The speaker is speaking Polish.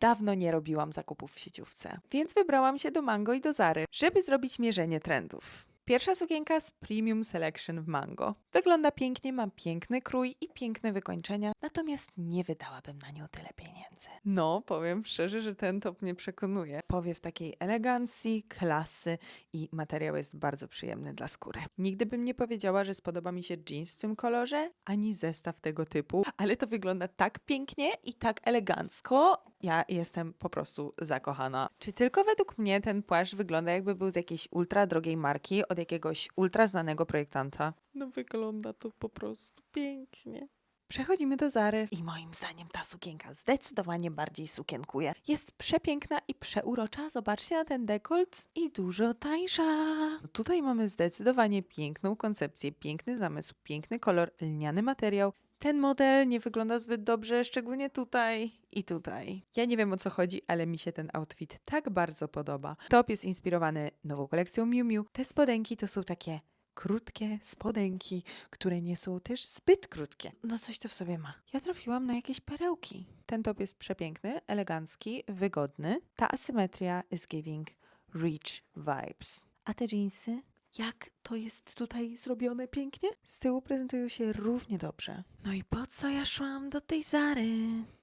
Dawno nie robiłam zakupów w sieciówce, więc wybrałam się do Mango i do Zary, żeby zrobić mierzenie trendów. Pierwsza sukienka z Premium Selection w Mango. Wygląda pięknie, ma piękny krój i piękne wykończenia, natomiast nie wydałabym na nią tyle pieniędzy. No, powiem szczerze, że ten top mnie przekonuje. Powiew takiej elegancji, klasy i materiał jest bardzo przyjemny dla skóry. Nigdy bym nie powiedziała, że spodoba mi się jeans w tym kolorze, ani zestaw tego typu, ale to wygląda tak pięknie i tak elegancko. Ja jestem po prostu zakochana. Czy tylko według mnie ten płaszcz wygląda jakby był z jakiejś ultra drogiej marki od jakiegoś ultra znanego projektanta? No wygląda to po prostu pięknie. Przechodzimy do Zary i moim zdaniem ta sukienka zdecydowanie bardziej sukienkuje. Jest przepiękna i przeurocza. Zobaczcie na ten dekolt i dużo tańsza. Tutaj mamy zdecydowanie piękną koncepcję, piękny zamysł, piękny kolor, lniany materiał. Ten model nie wygląda zbyt dobrze, szczególnie tutaj i tutaj. Ja nie wiem o co chodzi, ale mi się ten outfit tak bardzo podoba. Top jest inspirowany nową kolekcją Miu Miu. Te spodenki to są takie krótkie spodenki, które nie są też zbyt krótkie. No coś to w sobie ma. Ja trafiłam na jakieś perełki. Ten top jest przepiękny, elegancki, wygodny. Ta asymetria is giving rich vibes. A te jeansy? Jak to jest tutaj zrobione pięknie? Z tyłu prezentują się równie dobrze. No i po co ja szłam do tej Zary?